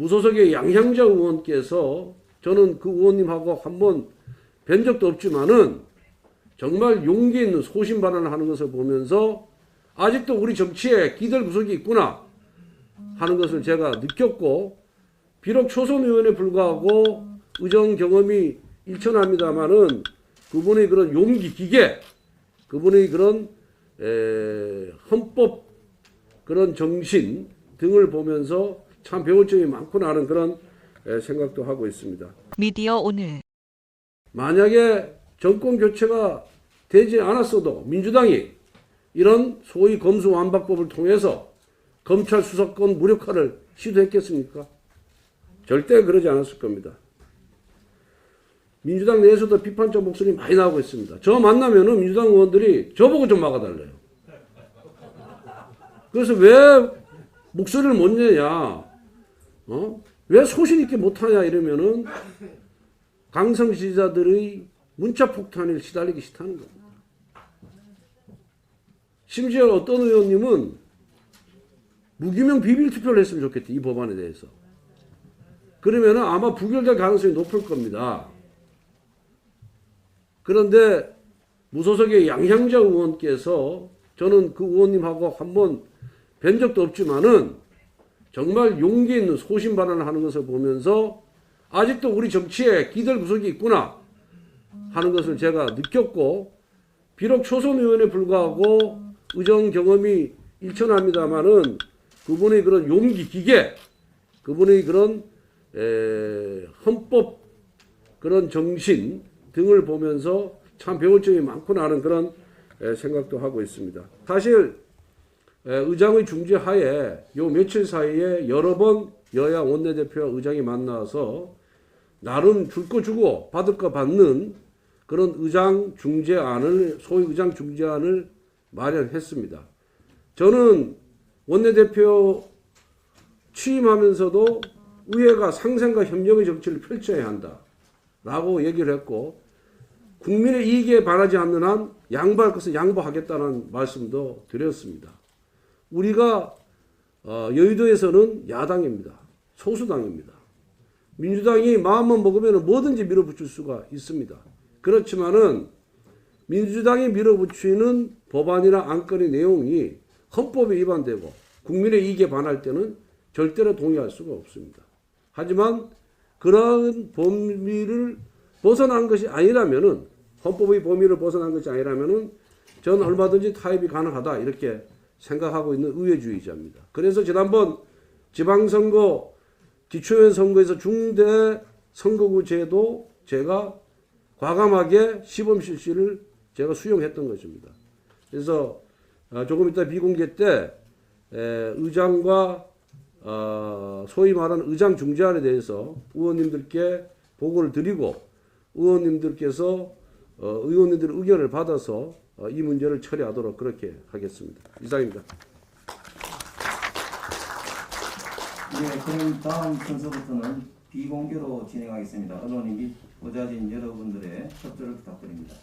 무소속의 양향자 의원께서 저는 그 의원님하고 한번 뵌 적도 없지만은 정말 용기 있는 소신 발언을 하는 것을 보면서 아직도 우리 정치에 기들 구석이 있구나 하는 것을 제가 느꼈고 비록 초선 의원에 불구하고 의정 경험이 일천합니다마는 그분의 그런 용기 기계 그분의 그런 에, 헌법 그런 정신 등을 보면서 참 배울 점이 많구나 하는 그런 에, 생각도 하고 있습니다. 미디어 오늘 만약에 정권 교체가 되지 않았어도 민주당이 이런 소위 검수완박법을 통해서 검찰 수사권 무력화를 시도했겠습니까? 절대 그러지 않았을 겁니다. 민주당 내에서도 비판적 목소리 많이 나오고 있습니다. 저 만나면은 민주당 의원들이 저보고 좀 막아달래요. 그래서 왜 목소리를 못 내냐? 어? 왜 소신 있게 못하냐 이러면은 강성 지지자들의 문자 폭탄에 시달리기 싫다는 겁니다. 심지어 어떤 의원님은 무기명 비밀 투표를 했으면 좋겠대 이 법안에 대해서. 그러면은 아마 부결될 가능성이 높을 겁니다. 그런데 무소속의 양향자 의원께서 저는 그 의원님하고 한번 뵌 적도 없지만은 정말 용기 있는 소신 발언을 하는 것을 보면서 아직도 우리 정치에 기들 구석이 있구나 하는 것을 제가 느꼈고 비록 초선 의원에 불구하고 의정 경험이 일천합니다마는 그분의 그런 용기 기계 그분의 그런 에, 헌법 그런 정신 등을 보면서 참 배울 점이 많구나 하는 그런 에, 생각도 하고 있습니다. 사실 에, 의장의 중재 하에 요 며칠 사이에 여러 번 여야 원내대표와 의장이 만나서 나름 줄 거 주고 받을 거 받는 그런 의장 중재안을 소위 의장 중재안을 마련했습니다. 저는 원내대표 취임하면서도 의회가 상생과 협력의 정치를 펼쳐야 한다 라고 얘기를 했고 국민의 이익에 반하지 않는 한 양보할 것은 양보하겠다는 말씀도 드렸습니다. 우리가 어, 여의도에서는 야당입니다. 소수당입니다. 민주당이 마음만 먹으면 뭐든지 밀어붙일 수가 있습니다. 그렇지만은 민주당이 밀어붙이는 법안이나 안건의 내용이 헌법에 위반되고 국민의 이익에 반할 때는 절대로 동의할 수가 없습니다. 하지만 그런 범위를 벗어난 것이 아니라면은 헌법의 범위를 벗어난 것이 아니라면은 저는 얼마든지 타협이 가능하다 이렇게 생각하고 있는 의회주의자입니다. 그래서 지난번 지방선거 기초의원 선거에서 중대 선거구 제도 제가 과감하게 시범 실시를 제가 수용했던 것입니다. 그래서 어, 조금 이따 비공개 때 에, 의장과 어, 소위 말하는 의장 중재안에 대해서 의원님들께 보고를 드리고 의원님들께서 어, 의원님들의 의견을 받아서 어, 이 문제를 처리하도록 그렇게 하겠습니다. 이상입니다. 네, 그럼 다음 순서부터는 비공개로 진행하겠습니다. 언론인 및 보좌진 여러분들의 협조를 부탁드립니다.